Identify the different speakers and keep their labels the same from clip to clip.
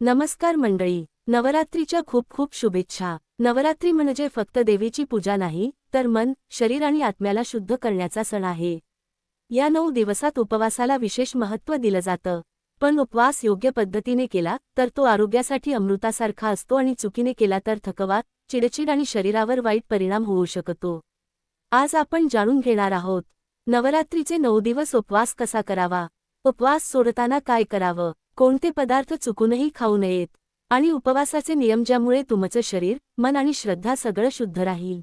Speaker 1: नमस्कार मंडळी नवरात्रीच्या खूप खूप शुभेच्छा. नवरात्री म्हणजे फक्त देवीची पूजा नाही तर मन शरीर आणि आत्म्याला शुद्ध करण्याचा सण आहे. या नऊ दिवसात उपवासाला विशेष महत्त्व दिलं जातं. पण उपवास योग्य पद्धतीने केला तर तो आरोग्यासाठी अमृतासारखा असतो आणि चुकीने केला तर थकवा चिडचिड आणि शरीरावर वाईट परिणाम होऊ शकतो. आज आपण जाणून घेणार आहोत नवरात्रीचे नऊ दिवस उपवास कसा करावा? उपवास सोडताना काय करावं? कोणते पदार्थ चुकूनही खाऊ नयेत. आणि उपवासाचे नियम ज्यामुळे तुमचं शरीर मन आणि श्रद्धा सगळं शुद्ध राहील.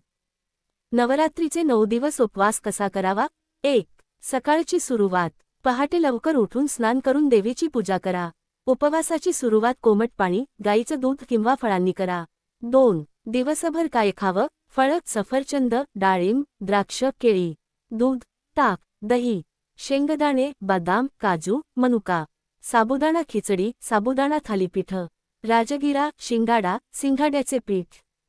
Speaker 1: नवरात्रीचे नऊ दिवस उपवास कसा करावा? एक सकाळची सुरुवात. पहाटे लवकर उठून स्नान करून देवीची पूजा करा. उपवासाची सुरुवात कोमट पाणी गाईचं दूध किंवा फळांनी करा. दोन दिवसभर काय खावं? फळ सफरचंद डाळिंब द्राक्ष केळी. दूध ताक दही. शेंगदाणे बदाम काजू मनुका. साबुदाणा खिचडी साबुदाणा थालीपीठ राजगिरा शिंगाडा सिंघाड्याचे पीठ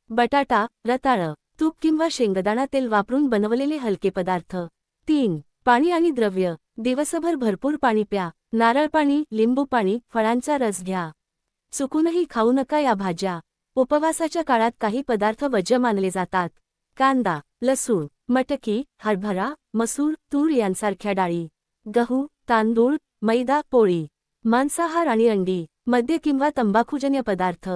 Speaker 1: बटाटा रताळं तूप किंवा शेंगदाणा तेल वापरून बनवलेले हलके पदार्थ. तीन पाणी आणि द्रव्य. दिवसभर भरपूर पाणी प्या. नारळ पाणी लिंबू पाणी फळांचा रस घ्या. चुकूनही खाऊ नका या भाज्या. उपवासाच्या काळात काही पदार्थ वज्य मानले जातात. कांदा लसूण मटकी हरभरा मसूर तूर यांसारख्या डाळी. गहू तांदूळ मैदा पोळी. मांसाहार आणि अंडी मद्य किंवा तंबाखूजन्य पदार्थ.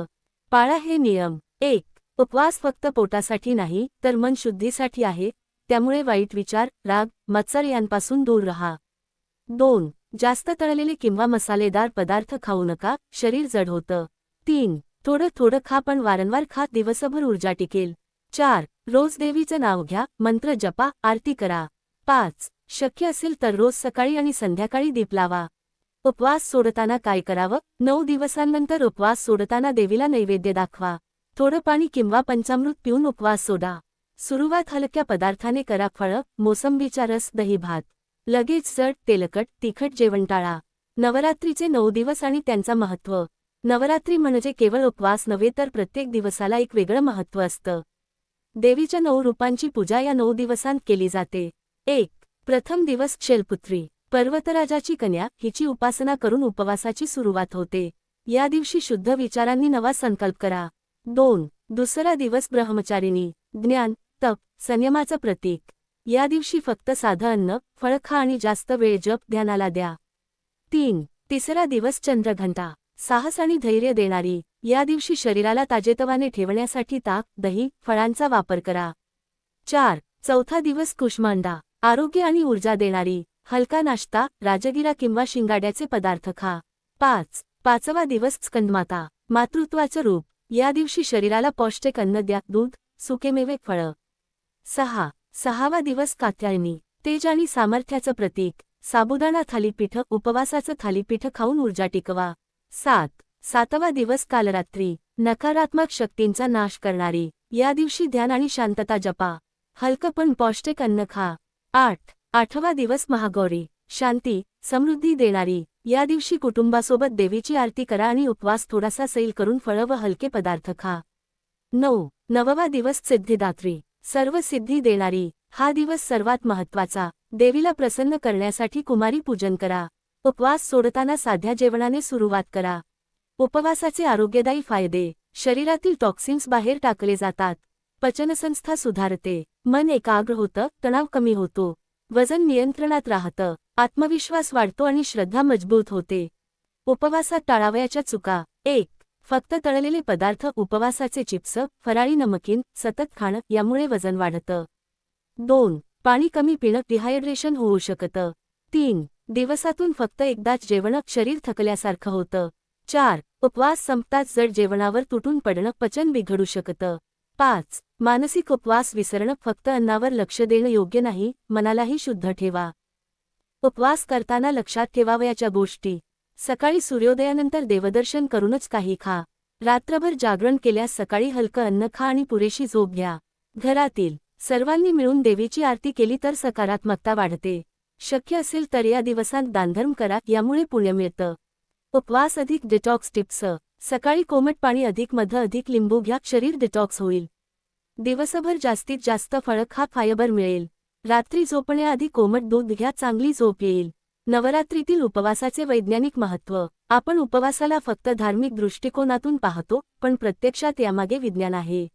Speaker 1: पाळा हे नियम. एक उपवास फक्त पोटासाठी नाही तर मन शुद्धीसाठी आहे त्यामुळे वाईट विचार राग मत्सर यांपासून दूर रहा. दोन जास्त तळलेले किंवा मसालेदार पदार्थ खाऊ नका शरीर जड होतं. तीन थोडं थोडं खा पण वारंवार खा दिवसभर ऊर्जा टिकेल. चार रोज देवीचं नाव घ्या मंत्र जपा आरती करा. पाच शक्य असेल तर रोज सकाळी आणि संध्याकाळी दीप लावा. उपवास सोडताना काय करावं? नऊ दिवसांनंतर उपवास सोडताना देवीला नैवेद्य दाखवा. थोडं पाणी किंवा पंचामृत पिऊन उपवास सोडा. सुरुवात हलक्या पदार्थाने करा. फळं मोसंबीचा रस दही भात. लगेच जड तेलकट तिखट जेवण टाळा. नवरात्रीचे नऊ दिवस आणि त्यांचा महत्त्व. नवरात्री म्हणजे केवळ उपवास नव्हे तर प्रत्येक दिवसाला एक वेगळं महत्त्व असतं. देवीच्या नऊ रूपांची पूजा या नऊ दिवसांत केली जाते. एक प्रथम दिवस शैलपुत्री. पर्वतराजाची कन्या हिची उपासना करून उपवासाची सुरुवात होते. या दिवशी शुद्ध विचारांनी नवा संकल्प करा. दोन दुसरा दिवस ब्रह्मचारिणी. ज्ञान तप संयमाचं प्रतीक. या दिवशी फक्त साधं अन्न फळ खा आणि जास्त वेळ जप ध्यानाला द्या. तीन तिसरा दिवस चंद्रघंटा. साहस आणि धैर्य देणारी. या दिवशी शरीराला ताजेतवाने ठेवण्यासाठी ताक दही फळांचा वापर करा. चार चौथा दिवस कुष्मांडा. आरोग्य आणि ऊर्जा देणारी. हलका नाश्ता राजगिरा किंवा शिंगाड्याचे पदार्थ खा. पाच. पाचवा दिवस स्कंदमाता. मातृत्वाचं रूप. या दिवशी शरीराला पौष्टिक अन्न द्या. दूध सुकेमेवे फळं. सहा. सहावा दिवस कात्यायनी. तेज आणि सामर्थ्याचं प्रतीक. साबुदाणा थालीपीठ उपवासाचं थालीपीठ खाऊन ऊर्जा टिकवा. सात. सातवा दिवस कालरात्री. नकारात्मक शक्तींचा नाश करणारी. या दिवशी ध्यान आणि शांतता जपा. हलकं पण पौष्टिक अन्न खा. आठ. आठवा दिवस महागौरी. शांती समृद्धी देणारी. या दिवशी कुटुंबासोबत देवीची आरती करा आणि उपवास थोडासा सैल करून फळं व हलके पदार्थ खा. नऊ. नववा दिवस सिद्धिदात्री. सर्व सिद्धी देणारी. हा दिवस सर्वात महत्त्वाचा देवीला प्रसन्न करण्यासाठी कुमारी पूजन करा. उपवास सोडताना साध्या जेवणाने सुरुवात करा. उपवासाचे आरोग्यदायी फायदे. शरीरातील टॉक्सिन्स बाहेर टाकले जातात. पचनसंस्था सुधारते. मन एकाग्र होतं तणाव कमी होतो. वजन नियंत्रणात राहतं आत्मविश्वास वाढतो आणि श्रद्धा मजबूत होते. उपवासात टाळावयाच्या चुका. एक फक्त तळलेले पदार्थ उपवासाचे चिप्स फराळी नमकीन सतत खाणं यामुळे वजन वाढतं. दोन पाणी कमी पिणं डिहायड्रेशन होऊ शकतं. तीन दिवसातून फक्त एकदाच जेवण शरीर थकल्यासारखं होतं. चार उपवास संपताच जड जेवणावर तुटून पडणं पचन बिघडू शकतं. पाच. मानसिक उपवास विसरणं फक्त अन्नावर लक्ष देणं योग्य नाही मनालाही शुद्ध ठेवा. उपवास करताना लक्षात ठेवावयाच्या गोष्टी. सकाळी सूर्योदयानंतर देवदर्शन करूनच काही खा. रात्रभर जागरण केल्यास सकाळी हलकं अन्न खा आणि पुरेशी झोप घ्या. घरातील सर्वांनी मिळून देवीची आरती केली तर सकारात्मकता वाढते. शक्य असेल तर या दिवसांत दानधर्म करा यामुळे पुण्य मिळतं. उपवास अधिक डिटॉक्स टिप्स सकाळी कोमट पाणी अधिक मध अधिक लिंबू घ्या शरीर डिटॉक्स होईल. दिवसभर जास्तीत जास्त फळ खा फायबर मिळेल. रात्री झोपण्याआधी कोमट दूध घ्या चांगली झोप येईल. नवरात्रीतील उपवासाचे वैज्ञानिक महत्त्व. आपण उपवासाला फक्त धार्मिक दृष्टिकोनातून पाहतो पण प्रत्यक्षात यामागे विज्ञान आहे.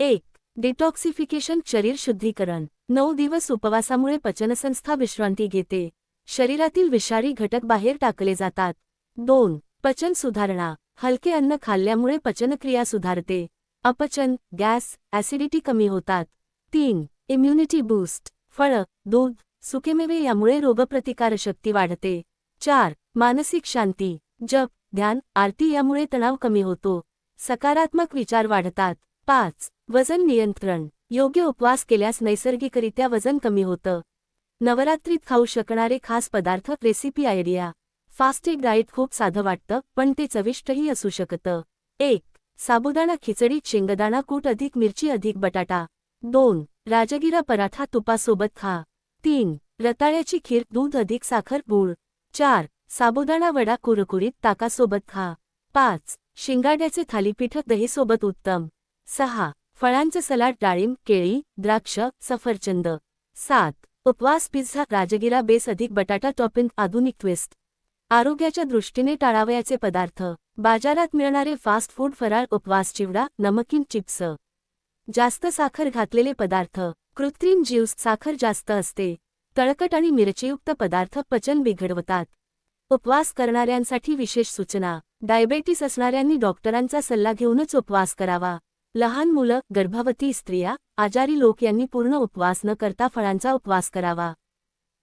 Speaker 1: एक डिटॉक्सिफिकेशन शरीर शुद्धीकरण. नऊ दिवस उपवासामुळे पचनसंस्था विश्रांती घेते. शरीरातील विषारी घटक बाहेर टाकले जातात. दोन पचन सुधारणा. हलके अन्न खाल्ल्यामुळे पचनक्रिया सुधारते. अपचन गॅस ॲसिडिटी कमी होतात. तीन इम्युनिटी बूस्ट. फळं दूध सुकेमेवे यामुळे रोगप्रतिकारशक्ती वाढते. चार मानसिक शांती. जप ध्यान आरती यामुळे तणाव कमी होतो. सकारात्मक विचार वाढतात. पाच वजन नियंत्रण. योग्य उपवास केल्यास नैसर्गिकरित्या वजन कमी होतं. नवरात्रीत खाऊ शकणारे खास पदार्थ रेसिपी आयडिया. फास्टेग डाएट खूप साधं वाटतं पण ते चविष्टही असू शकतं. एक साबुदाणा खिचडी शेंगदाणा कूट अधिक मिरची अधिक बटाटा. दोन राजगिरा पराठा तुपासोबत खा. तीन रताळ्याची खीर दूध अधिक साखर गूळ. चार साबुदाणा वडा कुरकुरीत ताकासोबत खा. पाच शिंगाड्याचे थालीपीठ दहीसोबत उत्तम. सहा फळांचं सलाड डाळिंब केळी द्राक्ष सफरचंद. सात उपवास पिझ्झा राजगिरा बेस अधिक बटाटा टॉपिंग आधुनिक ट्विस्ट आरोग्याच्या दृष्टीने टाळावयाचे पदार्थ. बाजारात मिळणारे फास्ट फूड फराळ उपवास चिवडा नमकीन चिप्स. जास्त साखर घातलेले पदार्थ. कृत्रिम ज्यूस साखर जास्त असते. तळकट आणि मिरचीयुक्त पदार्थ पचन बिघडवतात. उपवास करणाऱ्यांसाठी विशेष सूचना. डायबेटीस असणाऱ्यांनी डॉक्टरांचा सल्ला घेऊनच उपवास करावा. लहान मुलं गर्भवती स्त्रिया आजारी लोक यांनी पूर्ण उपवास न करता फळांचा उपवास करावा.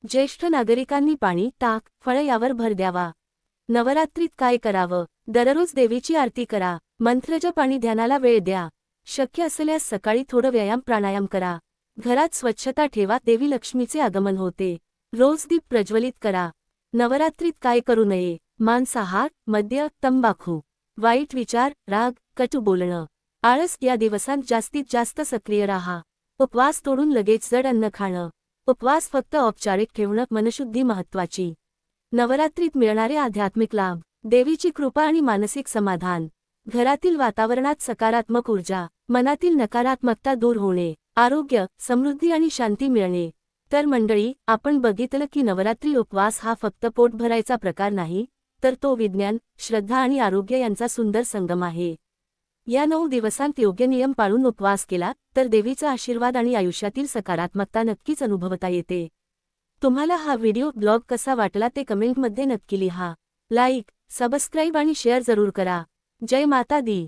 Speaker 1: ज्येष्ठ नागरिकांनी पाणी ताक फळं यावर भर द्यावा. नवरात्रीत काय करावं? दररोज देवीची आरती करा. मंत्रजप आणि ध्यानाला वेळ द्या. शक्य असल्यास सकाळी थोडं व्यायाम प्राणायाम करा. घरात स्वच्छता ठेवा. देवी लक्ष्मीचे आगमन होते. रोज दीप प्रज्वलित करा. नवरात्रीत काय करू नये? मांसाहार मद्य तंबाखू. वाईट विचार राग कटू बोलणं. आळस या दिवसांत जास्तीत जास्त सक्रिय राहा. उपवास तोडून लगेच जड अन्न खाणं. उपवास फक्त औपचारिक ठेवणं मनशुद्धी महत्वाची नवरात्रीत मिळणारे आध्यात्मिक लाभ देवीची कृपा आणि मानसिक समाधान. घरातील वातावरणात सकारात्मक ऊर्जा मनातील नकारात्मकता दूर होणे आरोग्य समृद्धी आणि शांती मिळणे. तर मंडळी आपण बघितलं की नवरात्री उपवास हा फक्त पोट भरायचा प्रकार नाही तर तो विज्ञान श्रद्धा आणि आरोग्य यांचा सुंदर संगम आहे. या नऊ दिवसांत योग्य नियम पाळून उपवास केला तर देवीचा आशीर्वाद आणि आयुष्यातील सकारात्मकता नक्कीच अनुभवता येते. तुम्हाला हा व्हिडिओ ब्लॉग कसा वाटला ते कमेंटमध्ये नक्की लिहा. लाईक सबस्क्राईब आणि शेअर जरूर करा. जय माता दी.